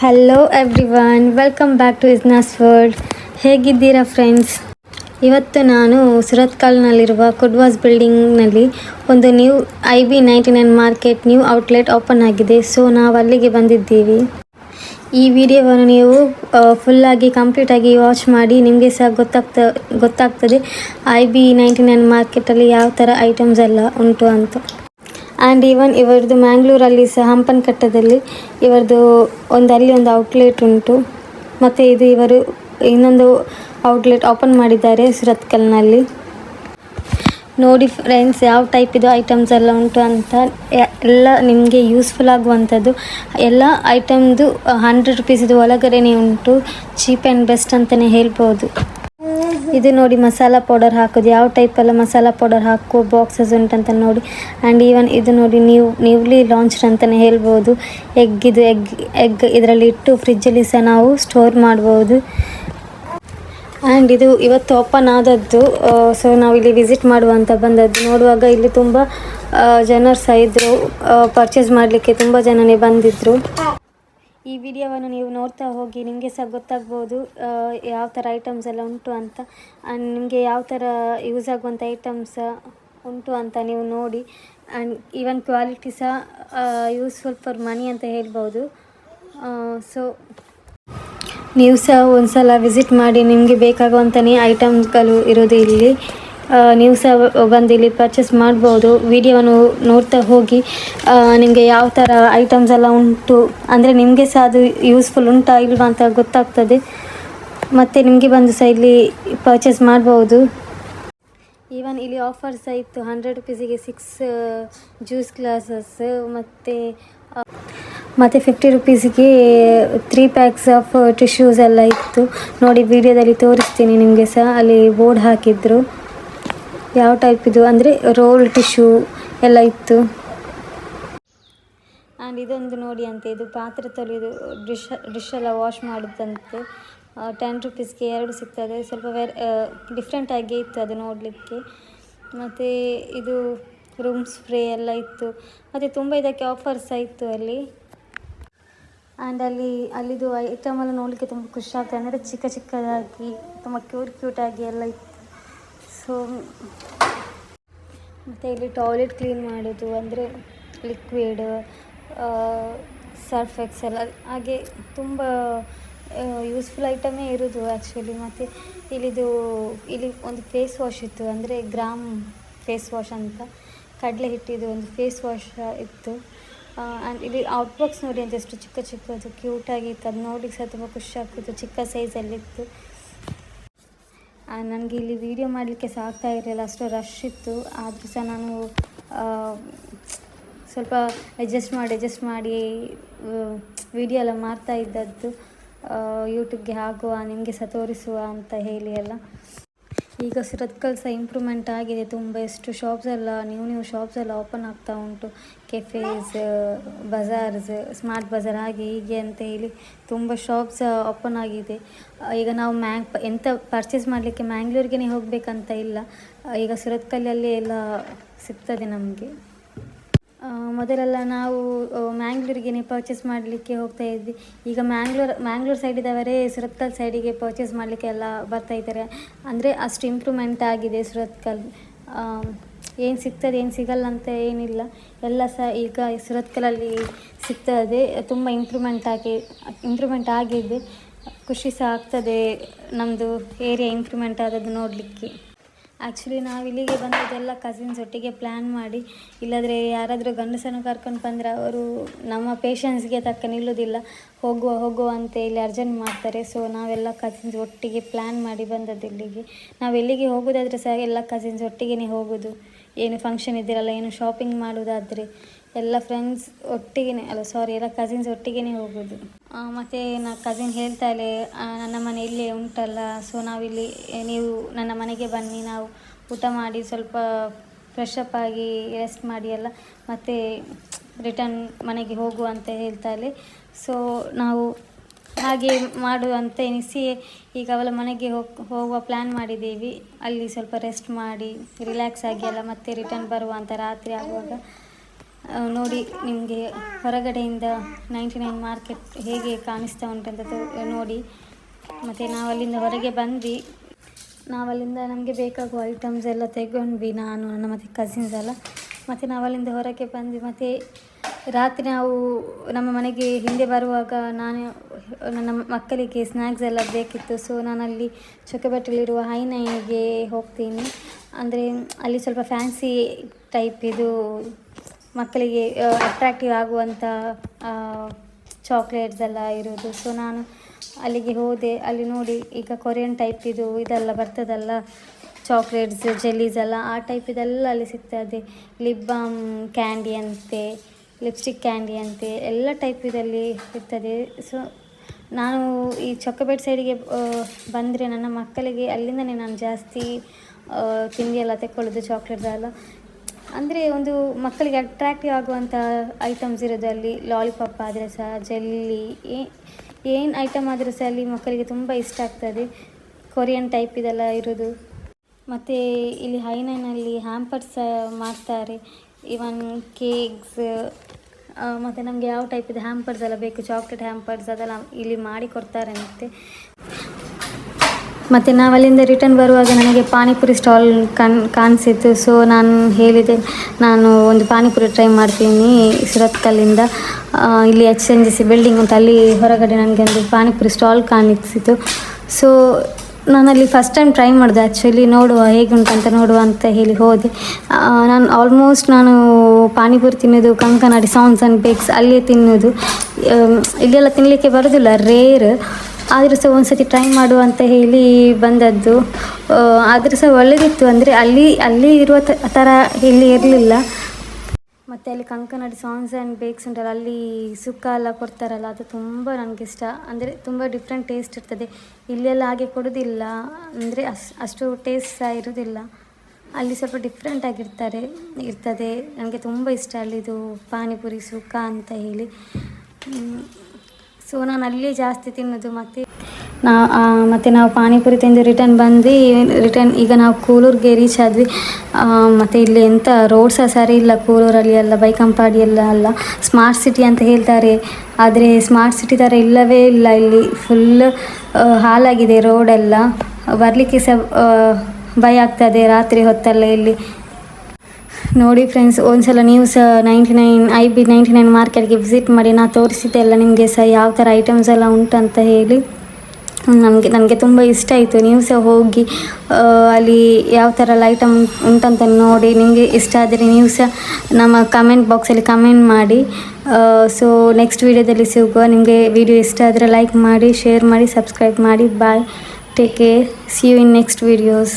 Hello every welcome back to Isna's world ಹೇಗಿದ್ದೀರಾ friends ಇವತ್ತು ನಾನು ಸುರತ್ಕಲ್ನಲ್ಲಿರುವ ಕುಡ್ವಾಸ್ ಬಿಲ್ಡಿಂಗ್ನಲ್ಲಿ ಒಂದು new I B ninety nine market new outlet open ಆಗಿದೆ. ಸೊ ನಾವು ಅಲ್ಲಿಗೆ ಬಂದಿದ್ದೀವಿ. ಈ ವಿಡಿಯೋವನ್ನು ನೀವು ಫುಲ್ಲಾಗಿ ಕಂಪ್ಲೀಟಾಗಿ ವಾಚ್ ಮಾಡಿ ನಿಮಗೆ ಸಹ ಗೊತ್ತಾಗ್ತ, ಗೊತ್ತಾಗ್ತದೆ ಐ ಬಿ ನೈಂಟಿ ನೈನ್ ಮಾರ್ಕೆಟಲ್ಲಿ ಯಾವ ಥರ ಐಟಮ್ಸ್ ಎಲ್ಲ ಉಂಟು ಅಂತ. ಆ್ಯಂಡ್ ಈವನ್ ಇವರದು ಮ್ಯಾಂಗ್ಳೂರಲ್ಲಿ ಸಹ ಹಂಪನಕಟ್ಟದಲ್ಲಿ ಇವರದು ಒಂದು ಅಲ್ಲಿ ಒಂದು ಔಟ್ಲೆಟ್ ಉಂಟು. ಮತ್ತು ಇದು ಇವರು ಇನ್ನೊಂದು ಔಟ್ಲೆಟ್ ಓಪನ್ ಮಾಡಿದ್ದಾರೆ ಸುರತ್ಕಲ್ನಲ್ಲಿ. ನೋಡಿ ಫ್ರೆಂಡ್ಸ್ ಯಾವ ಟೈಪ್ ಇದು ಐಟಮ್ಸ್ ಎಲ್ಲ ಉಂಟು ಅಂತ ಎಲ್ಲ ನಿಮಗೆ ಯೂಸ್ಫುಲ್ ಆಗುವಂಥದ್ದು. ಎಲ್ಲ ಐಟಮ್ದು ಹಂಡ್ರೆಡ್ ರುಪೀಸಿದು ಒಳಗಡೆನೇ ಉಂಟು. ಚೀಪ್ ಆ್ಯಂಡ್ ಬೆಸ್ಟ್ ಅಂತಲೇ ಹೇಳ್ಬೋದು. ಇದು ನೋಡಿ ಮಸಾಲ ಪೌಡರ್ ಹಾಕೋದು. ಯಾವ ಟೈಪ್ ಎಲ್ಲ ಮಸಾಲ ಪೌಡರ್ ಹಾಕೋ ಬಾಕ್ಸಸ್ ಉಂಟಂತ ನೋಡಿ. ಆ್ಯಂಡ್ ಈವನ್ ಇದು ನೋಡಿ ನೀವು ನೀವ್ಲಿ ಲಾಂಚ್ಡ್ ಅಂತಲೇ ಹೇಳ್ಬೋದು. ಎಗ್ ಇದು ಎಗ್ ಎಗ್ ಇದರಲ್ಲಿ ಇಟ್ಟು ಫ್ರಿಜ್ಜಲ್ಲಿ ಸಹ ನಾವು ಸ್ಟೋರ್ ಮಾಡ್ಬೋದು. ಆ್ಯಂಡ್ ಇದು ಇವತ್ತು ಓಪನ್ ಆದದ್ದು ಸೊ ನಾವು ಇಲ್ಲಿ ವಿಸಿಟ್ ಮಾಡುವಂತ ಬಂದದ್ದು. ನೋಡುವಾಗ ಇಲ್ಲಿ ತುಂಬ ಜನರು ಸಹ ಇದ್ದರು ಪರ್ಚೇಸ್ ಮಾಡಲಿಕ್ಕೆ ತುಂಬ ಜನನೇ ಬಂದಿದ್ದರು ಈ ವಿಡಿಯೋವನ್ನು ನೀವು ನೋಡ್ತಾ ಹೋಗಿ, ನಿಮಗೆ ಸಹ ಗೊತ್ತಾಗ್ಬೋದು ಯಾವ ಥರ ಐಟಮ್ಸ್ ಎಲ್ಲ ಉಂಟು ಅಂತ. ಆ್ಯಂಡ್ ನಿಮಗೆ ಯಾವ ಥರ ಯೂಸ್ ಆಗುವಂಥ ಐಟಮ್ಸ್ ಉಂಟು ಅಂತ ನೀವು ನೋಡಿ. ಆ್ಯಂಡ್ ಈವನ್ ಕ್ವಾಲಿಟಿ ಸಹ ಯೂಸ್ಫುಲ್ ಫಾರ್ ಮನಿ ಅಂತ ಹೇಳ್ಬೋದು. ಸೊ ನೀವು ಸಹ ಒಂದು ಸಲ ವಿಸಿಟ್ ಮಾಡಿ, ನಿಮಗೆ ಬೇಕಾಗುವಂಥನೇ ಐಟಮ್ಸ್ಗಳು ಇರೋದು ಇಲ್ಲಿ. ನೀವು ಸಹ ಬಂದು ಇಲ್ಲಿ ಪರ್ಚೇಸ್ ಮಾಡ್ಬೋದು. ವಿಡಿಯೋವನ್ನು ನೋಡ್ತಾ ಹೋಗಿ. ನಿಮಗೆ ಯಾವ ಥರ ಐಟಮ್ಸ್ ಎಲ್ಲ ಉಂಟು? ಅಂದರೆ ನಿಮಗೆ ಸಹ ಅದು ಯೂಸ್ಫುಲ್ ಉಂಟಾ ಇಲ್ವಾ ಅಂತ ಗೊತ್ತಾಗ್ತದೆ. ಮತ್ತು ನಿಮಗೆ ಬಂದು ಸಹ ಇಲ್ಲಿ ಪರ್ಚೇಸ್ ಮಾಡ್ಬೋದು. ಈವನ್ ಇಲ್ಲಿ ಆಫರ್ ಸಹ ಇತ್ತು. ಹಂಡ್ರೆಡ್ ರುಪೀಸಿಗೆ ಸಿಕ್ಸ್ ಜ್ಯೂಸ್ ಗ್ಲಾಸಸ್ ಮತ್ತು ಮತ್ತು ಫಿಫ್ಟಿ ರುಪೀಸಿಗೆ ತ್ರೀ ಪ್ಯಾಕ್ಸ್ ಆಫ್ ಟಿಶ್ಯೂಸ್ ಎಲ್ಲ ಇತ್ತು. ನೋಡಿ, ವಿಡಿಯೋದಲ್ಲಿ ತೋರಿಸ್ತೀನಿ ನಿಮಗೆ ಸಹ. ಅಲ್ಲಿ ಬೋರ್ಡ್ ಹಾಕಿದ್ರು. ಯಾವ ಟೈಪ್ ಇದು? ಅಂದರೆ ರೋಲ್ ಟಿಶ್ಯೂ ಎಲ್ಲ ಇತ್ತು. ಆ್ಯಂಡ್ ಇದೊಂದು ನೋಡಿ ಅಂತ, ಇದು ಪಾತ್ರೆ ತೊಳೆಯೋದು ಡಿಶ್ ಡಿಶ್ ಎಲ್ಲ ವಾಶ್ ಮಾಡೋದಂತೆ ಟೆನ್ ರುಪೀಸ್ಗೆ ಎರಡು ಸಿಗ್ತದೆ. ಸ್ವಲ್ಪ ವೆರ್ ಡಿಫ್ರೆಂಟ್ ಆಗಿ ಇತ್ತು ಅದು ನೋಡಲಿಕ್ಕೆ. ಮತ್ತು ಇದು ರೂಮ್ ಸ್ಪ್ರೇ ಎಲ್ಲ ಇತ್ತು. ಮತ್ತು ತುಂಬ ಇದಕ್ಕೆ ಆಫರ್ಸ್ ಸಹ ಇತ್ತು ಅಲ್ಲಿ. ಆ್ಯಂಡ್ ಅಲ್ಲಿ, ಅಲ್ಲಿದು ಐಟಮ್ ಎಲ್ಲ ನೋಡಲಿಕ್ಕೆ ತುಂಬ ಖುಷಿ ಆಗ್ತದೆ. ಅಂದರೆ ಚಿಕ್ಕ ಚಿಕ್ಕದಾಗಿ, ತುಂಬ ಕ್ಯೂಟ್ ಕ್ಯೂಟಾಗಿ ಎಲ್ಲ ಇತ್ತು. ಸೊ ಮತ್ತು ಇಲ್ಲಿ ಟಾಯ್ಲೆಟ್ ಕ್ಲೀನ್ ಮಾಡೋದು ಅಂದರೆ ಲಿಕ್ವಿಡ್ ಸರ್ಫ್ ಎಕ್ಸೆಲ್ ಹಾಗೆ ತುಂಬ ಯೂಸ್ಫುಲ್ ಐಟಮೇ ಇರೋದು ಆ್ಯಕ್ಚುಲಿ ಮತ್ತು ಇಲ್ಲಿದು, ಇಲ್ಲಿ ಒಂದು ಫೇಸ್ ವಾಶ್ ಇತ್ತು, ಅಂದರೆ ಗ್ರಾಮ್ ಫೇಸ್ ವಾಶ್ ಅಂತ. ಕಡಲೆ ಹಿಟ್ಟಿದ್ದು ಒಂದು ಫೇಸ್ ವಾಶ್ ಇತ್ತು. ಆ್ಯಂಡ್ ಇಲ್ಲಿ ಔಟ್ಬಾಕ್ಸ್ ನೋಡಿ ಅಂತ ಎಷ್ಟು ಚಿಕ್ಕ ಚಿಕ್ಕದು ಕ್ಯೂಟಾಗಿತ್ತು ಅದು ನೋಡಿ ಸಹ ತುಂಬ ಖುಷಿ ಆಗ್ತಿತ್ತು, ಚಿಕ್ಕ ಸೈಜಲ್ಲಿತ್ತು ನನಗೆ ಇಲ್ಲಿ ವಿಡಿಯೋ ಮಾಡಲಿಕ್ಕೆ ಸಹ ಆಗ್ತಾ ಇರಲಿಲ್ಲ. ಅಷ್ಟು ರಶ್ ಇತ್ತು. ಆದರೂ ಸಹ ನಾನು ಸ್ವಲ್ಪ ಅಡ್ಜಸ್ಟ್ ಮಾಡಿ ಅಡ್ಜಸ್ಟ್ ಮಾಡಿ ವಿಡಿಯೋ ಎಲ್ಲ ಮಾಡ್ತಾ ಇದ್ದದ್ದು. ಯೂಟ್ಯೂಬ್ಗೆ ಹಾಕುವ, ನಿಮಗೆ ಸಹ ತೋರಿಸುವ ಅಂತ ಹೇಳಿ ಎಲ್ಲ. ಈಗ ಸುರತ್ಕಲ್ ಸಹ ಇಂಪ್ರೂವ್ಮೆಂಟ್ ಆಗಿದೆ. ತುಂಬ ಎಷ್ಟು ಶಾಪ್ಸ್ ಎಲ್ಲ ನ್ಯೂ ನ್ಯೂ ಶಾಪ್ಸ್ ಎಲ್ಲ ಓಪನ್ ಆಗ್ತಾ ಉಂಟು. ಕೆಫೇಸ್ ಬಜಾರ್ಸ್ ಸ್ಮಾರ್ಟ್ ಬಜಾರ್ ಹಾಗೆ ಹೀಗೆ ಅಂತ ಹೇಳಿ ತುಂಬ ಶಾಪ್ಸ್ ಓಪನ್ ಆಗಿದೆ. ಈಗ ನಾವು ಮ್ಯಾಂಗ್ ಎಂಥ ಪರ್ಚೇಸ್ ಮಾಡಲಿಕ್ಕೆ ಮ್ಯಾಂಗ್ಳೂರ್ಗೆ ಹೋಗಬೇಕಂತ ಇಲ್ಲ. ಈಗ ಸುರತ್ಕಲ್ಲಲ್ಲಿ ಎಲ್ಲ ಸಿಗ್ತದೆ ನಮಗೆ. ಮೊದಲೆಲ್ಲ ನಾವು ಮ್ಯಾಂಗ್ಳೂರಿಗೆ ಪರ್ಚೇಸ್ ಮಾಡಲಿಕ್ಕೆ ಹೋಗ್ತಾ ಇದ್ವಿ. ಈಗ ಮ್ಯಾಂಗ್ಳೂರ್ ಮ್ಯಾಂಗ್ಳೂರ್ ಸೈಡಿದವರೇ ಸುರತ್ಕಲ್ ಸೈಡಿಗೆ ಪರ್ಚೇಸ್ ಮಾಡಲಿಕ್ಕೆ ಎಲ್ಲ ಬರ್ತಾ ಇದ್ದಾರೆ. ಅಂದರೆ ಅಷ್ಟು ಇಂಪ್ರೂವ್ಮೆಂಟ್ ಆಗಿದೆ ಸುರತ್ಕಲ್. ಏನು ಸಿಗ್ತದೆ, ಏನು ಸಿಗಲ್ಲ ಅಂತ ಏನಿಲ್ಲ. ಎಲ್ಲ ಸಹ ಈಗ ಸುರತ್ಕಲಲ್ಲಿ ಸಿಗ್ತದೆ. ತುಂಬ ಇಂಪ್ರೂವ್ಮೆಂಟ್ ಆಗಿ ಇಂಪ್ರೂವ್ಮೆಂಟ್ ಆಗಿದೆ. ಖುಷಿ ಸಹ ಆಗ್ತದೆ ನಮ್ಮದು ಏರಿಯಾ ಇಂಪ್ರೂವ್ಮೆಂಟ್ ಆದದ್ದು ನೋಡಲಿಕ್ಕೆ. ಆ್ಯಕ್ಚುಲಿ ನಾವು ಇಲ್ಲಿಗೆ ಬಂದದ್ದೆಲ್ಲ ಕಸಿನ್ಸ್ ಒಟ್ಟಿಗೆ ಪ್ಲ್ಯಾನ್ ಮಾಡಿ. ಇಲ್ಲದ್ರೆ ಯಾರಾದರೂ ಗಂಡಸನ್ನು ಕರ್ಕೊಂಡು ಬಂದರೆ ಅವರು ನಮ್ಮ ಪೇಷನ್ಸ್ಗೆ ತಕ್ಕ ನಿಲ್ಲೋದಿಲ್ಲ. ಹೋಗುವ ಹೋಗುವ ಅಂತ ಇಲ್ಲಿ ಅರ್ಜೆಂಟ್ ಮಾಡ್ತಾರೆ. ಸೊ ನಾವೆಲ್ಲ ಕಸಿನ್ಸ್ ಒಟ್ಟಿಗೆ ಪ್ಲ್ಯಾನ್ ಮಾಡಿ ಬಂದದ್ದು ಇಲ್ಲಿಗೆ. ನಾವು ಎಲ್ಲಿಗೆ ಹೋಗೋದಾದರೆ ಸಹ ಎಲ್ಲ ಕಸಿನ್ಸ್ ಒಟ್ಟಿಗೆ ಹೋಗೋದು. ಏನು ಫಂಕ್ಷನ್ ಇದ್ದಿರಲ್ಲ, ಏನು ಶಾಪಿಂಗ್ ಮಾಡೋದಾದರೆ. ಎಲ್ಲ ಫ್ರೆಂಡ್ಸ್ ಒಟ್ಟಿಗೆ ಅಲ್ಲ ಸಾರಿ ಎಲ್ಲ ಕಸಿನ್ಸ್ ಒಟ್ಟಿಗೆ ಹೋಗೋದು. ಮತ್ತು ನಾ ಕಸಿನ್ ಹೇಳ್ತಾಳೆ ಆ, ನನ್ನ ಮನೆ ಇಲ್ಲೇ ಉಂಟಲ್ಲ ಸೊ ನಾವಿಲ್ಲಿ ನೀವು ನನ್ನ ಮನೆಗೆ ಬನ್ನಿ ನಾವು ಊಟ ಮಾಡಿ ಸ್ವಲ್ಪ ಫ್ರೆಶಪ್ ಆಗಿ ರೆಸ್ಟ್ ಮಾಡಿ ಎಲ್ಲ ಮತ್ತೆ ರಿಟರ್ನ್ ಮನೆಗೆ ಹೋಗು ಅಂತ ಹೇಳ್ತಾಳೆ ಸೊ ನಾವು ಹಾಗೆ ಮಾಡುವಂತ ಎನಿಸಿ ಈಗ ಅವಳ ಮನೆಗೆ ಹೋಗಿ ಹೋಗುವ ಪ್ಲ್ಯಾನ್ ಮಾಡಿದ್ದೀವಿ. ಅಲ್ಲಿ ಸ್ವಲ್ಪ ರೆಸ್ಟ್ ಮಾಡಿ ರಿಲ್ಯಾಕ್ಸ್ ಆಗಿ ಎಲ್ಲ ಮತ್ತೆ ರಿಟರ್ನ್ ಬರುವ ಅಂತ ರಾತ್ರಿ ಆಗುವಾಗ. ನೋಡಿ, ನಿಮಗೆ ಹೊರಗಡೆಯಿಂದ ನೈಂಟಿ ನೈನ್ ಮಾರ್ಕೆಟ್ ಹೇಗೆ ಕಾಣಿಸ್ತಾ ಉಂಟಂತ ನೋಡಿ. ಮತ್ತು ನಾವು ಅಲ್ಲಿಂದ ಹೊರಗೆ ಬಂದ್ವಿ. ನಾವಲ್ಲಿಂದ ನಮಗೆ ಬೇಕಾಗುವ ಐಟಮ್ಸ್ ಎಲ್ಲ ತೆಗೊಂಡ್ವಿ ನಾನು, ನನ್ನ ಮತ್ತು ಕಸಿನ್ಸ್ ಎಲ್ಲ. ಮತ್ತು ನಾವಲ್ಲಿಂದ ಹೊರಗೆ ಬಂದ್ವಿ. ಮತ್ತು ರಾತ್ರಿ ನಾವು ನಮ್ಮ ಮನೆಗೆ ಹಿಂದೆ ಬರುವಾಗ ನಾನು, ನನ್ನ ಮಕ್ಕಳಿಗೆ ಸ್ನ್ಯಾಕ್ಸ್ ಎಲ್ಲ ಬೇಕಿತ್ತು. ಸೊ ನಾನಲ್ಲಿ ಚೊಕ್ಕಬೆಟ್ಟಲಿರುವ ಹೈನೈಗೆ ಹೋಗ್ತೀನಿ. ಅಂದರೆ ಅಲ್ಲಿ ಸ್ವಲ್ಪ ಫ್ಯಾನ್ಸಿ ಟೈಪ್ ಇದು ಮಕ್ಕಳಿಗೆ ಅಟ್ರಾಕ್ಟಿವ್ ಆಗುವಂಥ ಚಾಕ್ಲೇಟ್ಸ್ ಎಲ್ಲ ಇರೋದು. ಸೊ ನಾನು ಅಲ್ಲಿಗೆ ಹೋದೆ. ಅಲ್ಲಿ ನೋಡಿ ಈಗ ಕೊರಿಯನ್ ಟೈಪ್ ಇದು, ಇದೆಲ್ಲ ಬರ್ತದಲ್ಲ. ಚಾಕ್ಲೇಟ್ಸ್ ಜೆಲ್ಲೀಸ್ ಎಲ್ಲ, ಆ ಟೈಪ್ ಇದೆಲ್ಲ ಅಲ್ಲಿ ಸಿಗ್ತದೆ. ಲಿಪ್ ಬಾಮ್ ಕ್ಯಾಂಡಿ ಅಂತೆ ಲಿಪ್ಸ್ಟಿಕ್ ಕ್ಯಾಂಡಿ ಅಂತೆ, ಎಲ್ಲ ಟೈಪ್ ಇದರಲ್ಲಿ ಇರ್ತದೆ. ಸೊ ನಾನು ಈ ಚೊಕ್ಕಬೇಟ್ ಸೈಡಿಗೆ ಬಂದರೆ ನನ್ನ ಮಕ್ಕಳಿಗೆ ಅಲ್ಲಿಂದನೇ ನಾನು ಜಾಸ್ತಿ ತಿಂಡಿ ಎಲ್ಲ ತೆಕ್ಕೊಳ್ಳೋದು ಚಾಕ್ಲೇಟ್ಸ್ ಎಲ್ಲ ಅಂದರೆ ಒಂದು ಮಕ್ಕಳಿಗೆ ಅಟ್ರಾಕ್ಟಿವ್ ಆಗುವಂಥ ಐಟಮ್ಸ್ ಇರೋದು ಅಲ್ಲಿ ಲಾಲಿಪಾಪ್ ಆದರೆ ಸಹ ಜೆಲ್ಲಿ ಏನು ಐಟಮ್ ಆದರೂ ಸಹ ಅಲ್ಲಿ ಮಕ್ಕಳಿಗೆ ತುಂಬ ಇಷ್ಟ ಆಗ್ತದೆ. ಕೊರಿಯನ್ ಟೈಪ್ ಇದೆಲ್ಲ ಇರೋದು. ಮತ್ತು ಇಲ್ಲಿ ಹೈನೈನಲ್ಲಿ ಹ್ಯಾಂಪರ್ಸ್ ಮಾಡ್ತಾರೆ. ಇವನ್ ಕೇಕ್ಸ್ ಮತ್ತು ನಮಗೆ ಯಾವ ಟೈಪಿದ ಹ್ಯಾಂಪರ್ಸ್ ಎಲ್ಲ ಬೇಕು ಚಾಕ್ಲೇಟ್ ಹ್ಯಾಂಪರ್ಸ್ ಅದೆಲ್ಲ ಇಲ್ಲಿ ಮಾಡಿ ಕೊಡ್ತಾರೆ ಮತ್ತು. ಮತ್ತು ನಾವು ಅಲ್ಲಿಂದ ರಿಟರ್ನ್ ಬರುವಾಗ ನನಗೆ ಪಾನಿಪುರಿ ಸ್ಟಾಲ್ ಕಣ್, ಕಾಣಿಸಿತ್ತು. ಸೊ ನಾನು ಹೇಳಿದೆ, ನಾನು ಒಂದು ಪಾನಿಪುರಿ ಟ್ರೈ ಮಾಡ್ತೀನಿ ಸುರತ್ಕಲ್ಲಿಂದ. ಇಲ್ಲಿ H N G C building ಅಂತ ಅಲ್ಲಿ ಹೊರಗಡೆ ನನಗೆ ಒಂದು ಪಾನಿಪುರಿ ಸ್ಟಾಲ್ ಕಾಣಿಸಿತು. ಸೊ ನಾನಲ್ಲಿ ಫಸ್ಟ್ ಟೈಮ್ ಟ್ರೈ ಮಾಡಿದೆ ಆ್ಯಕ್ಚುಲಿ ನೋಡುವ ಹೇಗೆ ಅಂತ ನೋಡುವ ಅಂತ ಹೇಳಿ ಹೋದೆ. ನಾನು ಆಲ್ಮೋಸ್ಟ್ ನಾನು ಪಾನಿಪುರಿ ತಿನ್ನೋದು, ಕಂಕನಾಡಿ ಸಾನ್ಸ್ ಆ್ಯಂಡ್ ಬೇಕ್ಸ್ ಅಲ್ಲಿಯೇ ತಿನ್ನೋದು. ಇಲ್ಲೆಲ್ಲ ತಿನ್ನಲಿಕ್ಕೆ ಬರೋದಿಲ್ಲ ರೇರ್ ಆದರೂ ಸಹ ಒಂದು ಸತಿ ಟ್ರೈ ಮಾಡುವ ಅಂತ ಹೇಳಿ ಬಂದದ್ದು. ಆದರೂ ಸಹ ಒಳ್ಳೆದಿತ್ತು ಅಂದರೆ ಅಲ್ಲಿ ಅಲ್ಲಿ ಇರುವ ಥರ ಇಲ್ಲಿ ಇರಲಿಲ್ಲ. ಮತ್ತು ಅಲ್ಲಿ ಕಂಕನಾಡಿ ಸಾಂಗ್ಸ್ ಆ್ಯಂಡ್ ಬೇಕ್ಸ್ ಉಂಟಲ್ಲ, ಅಲ್ಲಿ ಸುಕ್ಕ ಎಲ್ಲ ಕೊಡ್ತಾರಲ್ಲ, ಅದು ತುಂಬ ನನಗೆ ಇಷ್ಟ. ಅಂದರೆ ತುಂಬ ಡಿಫ್ರೆಂಟ್ ಟೇಸ್ಟ್ ಇರ್ತದೆ. ಇಲ್ಲೆಲ್ಲ ಹಾಗೆ ಕೊಡೋದಿಲ್ಲ. ಅಂದರೆ ಅಷ್ಟು ಟೇಸ್ಟ್ ಸಹ ಇರೋದಿಲ್ಲ. ಅಲ್ಲಿ ಸ್ವಲ್ಪ ಡಿಫ್ರೆಂಟ್ ಆಗಿರ್ತಾರೆ, ಇರ್ತದೆ. ನನಗೆ ತುಂಬ ಇಷ್ಟ ಅಲ್ಲಿದು ಪಾನಿಪುರಿ, ಸುಕ್ಕ ಅಂತ ಹೇಳಿ. ಸೊ ನಾನು ಅಲ್ಲಿ ಜಾಸ್ತಿ ತಿನ್ನೋದು ಮತ್ತು ನಾ ಮತ್ತು ನಾವು ಪಾನಿಪುರಿ ತಿಂದು ರಿಟರ್ನ್ ಬಂದು ರಿಟರ್ನ್ ಈಗ ನಾವು ಕೂಲೂರಿಗೆ ರೀಚ್ ಆದ್ವಿ. ಮತ್ತು ಇಲ್ಲಿ ಎಂಥ ರೋಡ್ ಸಹ ಸರಿ ಇಲ್ಲ, ಕೂಲೂರಲ್ಲಿ ಎಲ್ಲ ಬೈಕಂಪಾಡಿ ಎಲ್ಲ ಅಲ್ಲ. ಸ್ಮಾರ್ಟ್ ಸಿಟಿ ಅಂತ ಹೇಳ್ತಾರೆ. ಆದರೆ ಸ್ಮಾರ್ಟ್ ಸಿಟಿ ಥರ ಇಲ್ಲವೇ ಇಲ್ಲ ಇಲ್ಲಿ. ಫುಲ್ ಹಾಳಾಗಿದೆ ರೋಡೆಲ್ಲ ಬರಲಿಕ್ಕೆ ಸಹ ಭಯ ಆಗ್ತದೆ ರಾತ್ರಿ ಹೊತ್ತಲ್ಲ ಇಲ್ಲಿ. ನೋಡಿ ಫ್ರೆಂಡ್ಸ್ ಒಂದ್ಸಲ ನೀವು ಸಹ ninety nine I B ninety nine ಮಾರ್ಕೆಟ್ಗೆ ವಿಸಿಟ್ ಮಾಡಿ, ನಾ ತೋರಿಸಿದ್ದೆ ಎಲ್ಲ ನಿಮಗೆ ಸಹ ಯಾವ ಥರ ಐಟಮ್ಸ್ ಎಲ್ಲ ಉಂಟಂತ ಹೇಳಿ. ನಮಗೆ, ನನಗೆ ತುಂಬ ಇಷ್ಟ ಆಯಿತು. ನೀವು ಸಹ ಹೋಗಿ ಅಲ್ಲಿ ಯಾವ ಥರ ಐಟಮ್ ಉಂಟಂತ ನೋಡಿ, ನಿಮಗೆ ಇಷ್ಟ ಆದರೆ ನೀವು ಸಹ ನಮ್ಮ ಕಮೆಂಟ್ ಬಾಕ್ಸಲ್ಲಿ ಕಮೆಂಟ್ ಮಾಡಿ. ಸೊ ನೆಕ್ಸ್ಟ್ ವೀಡಿಯೋದಲ್ಲಿ ಸಿಗುವ ನಿಮಗೆ ವಿಡಿಯೋ ಇಷ್ಟ ಆದರೆ ಲೈಕ್ ಮಾಡಿ ಶೇರ್ ಮಾಡಿ ಸಬ್ಸ್ಕ್ರೈಬ್ ಮಾಡಿ. Bye take care see you in next videos